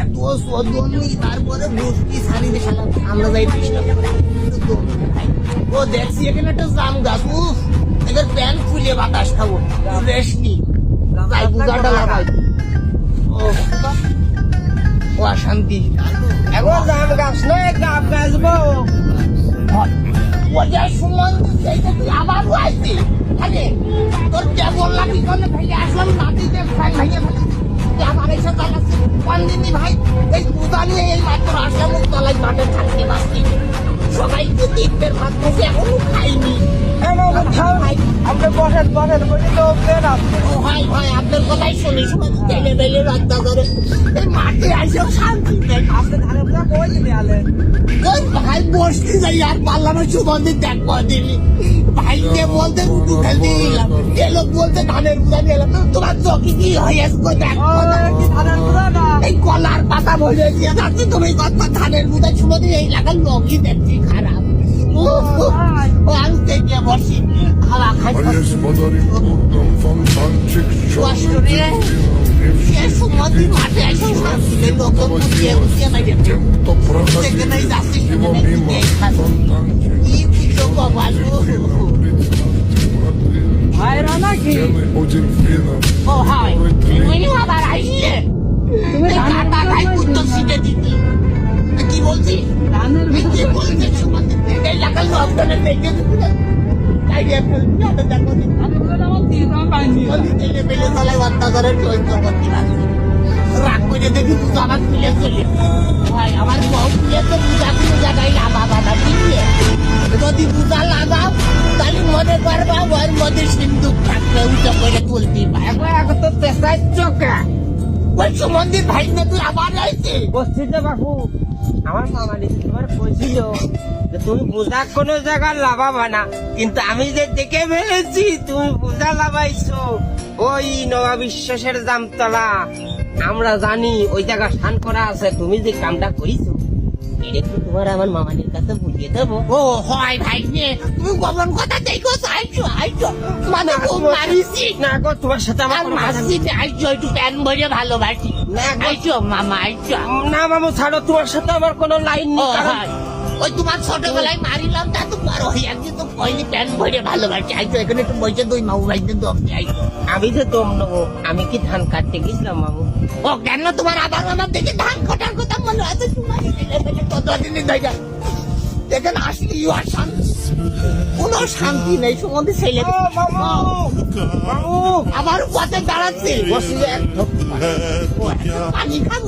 এত সদনি তারপরে বসতি সারিতে শালা আমরা যাই ডিস্টার্ব ও দেখছি এখানে একটা জাম গাছ উফ এদের প্যান ফুলে বাতাস খাব রেস্ট তাই বুঝাটা লাগাই। ও ও শান্তি এখন জাম গাছ নয় গাছ গো। ওদের সুমন চালাচ্ছি কোন দিনই ভাই এই পূজা নিয়ে এই মাত্র আসামুখ তলায় মাঠে থাকতে পারছি। সবাই তো দিব্যের ভাত থেকে এখনও খাইনি আপনি বসেন বসেন বসে তো ভাই ভাই আপনার কথাই শুনি শুনে বেলে রাস্তা করে এসেও শান্তি নেই। আসতে ধারে বোঝা কই দেয়ালে। ওই ভাই বসতে যাই আর পারলাম সুগন্ধি দেখব দিলি ভাইকে বলতে রুটু খেলতে গেলাম যে লোক বলতে ধানের বোঝা নিয়ে এলাম। তোমার চকি কি হয়ে আসব দেখব এই কলার পাতা ভরে দিয়ে যাচ্ছে তুমি কথা ধানের বোঝা শুনে দিয়ে এই লাগার লোকই দেখছি খারাপ। Alles, was er im Mund. শান্তিতে লোক বুঝিয়ে বুঝিয়ে বাইরে Тем, кто থেকে নাই проходил যাচ্ছিস его শুনে мимо, দেখি фонтанчик, কি কিছু বাবা ভাইরা নাকি Стены у дельфина, ও হাই তুমি আবার আইলে তুমি কাটা খাই কুত্তো সিটে দিতি কি বলছি ধানের তুই কি বলছিস সুমতি এই লাগাল লকডাউনে দেখে দিবি তাই রে ফেলবি আমি দেখো নি ধানের পূজা আমার তিন রকম পাইনি বলি তেলে বেলে তলায় বার্তা করে চলতে করতে পারছি রাগ করে দেখি তুই আমার খুলে চলে ভাই, আমার বউ খুলে তো পূজা কোনো জায়গায় লাভা বাধা বুঝলে যদি পূজা লাগাও, তাহলে মনে করবা ওর মধ্যে সিন্ধুক থাকবে উঠে করে তুলতে একবার এখন তো পেশায় চোখা। ওই সুমন্দির ভাই না তুই আবার আইছে? বস্তিতে বাপু আমার মামা তোমার বলছিল যে তুমি পূজা কোনো জায়গায় লাভাবা না। কিন্তু আমি যে দেখে ফেলেছি, তুমি পূজা লাভাইছো। ওই নবা বিশ্বাসের জামতলা। আমরা জানি ওই জায়গা স্নান করা আছে তুমি যে কামটা করিছো একটু তোমার আমার মামানির কাছে বুঝিয়ে দেবো। ও হয় ভাই তুমি গোপন কথা দেখো আইছো আইছো। মানে খুব মারিছি না গো তোমার সাথে আমার মাসি আইছো একটু প্যান ভরে ভালোবাসি। না। আইছো মামা আইছো। না মামু ছাড়ো তোমার সাথে আমার কোনো লাইন নেই ওই তোমার ছোটবেলায় মারিলাম তা তো বড় হয়ে তো পয়নি প্যান ভরে ভালোবাসি। আইছো এখানে একটু বসে দুই মামু ভাইদের দমকে আইছো আমি যে দম নেব আমি কি ধান কাটতে গেছিলাম মামু? ও কেন তোমার আবার আমার দেখে ধান কটার কথা মনে আছে? তোমার কতদিন দেখা এখানে আসলি আর শান্তি। কোনো শান্তি নেই সম্বন্ধে ছেলে। মামু! আবার পথে দাঁড়াচ্ছে। বসে পানি খাব।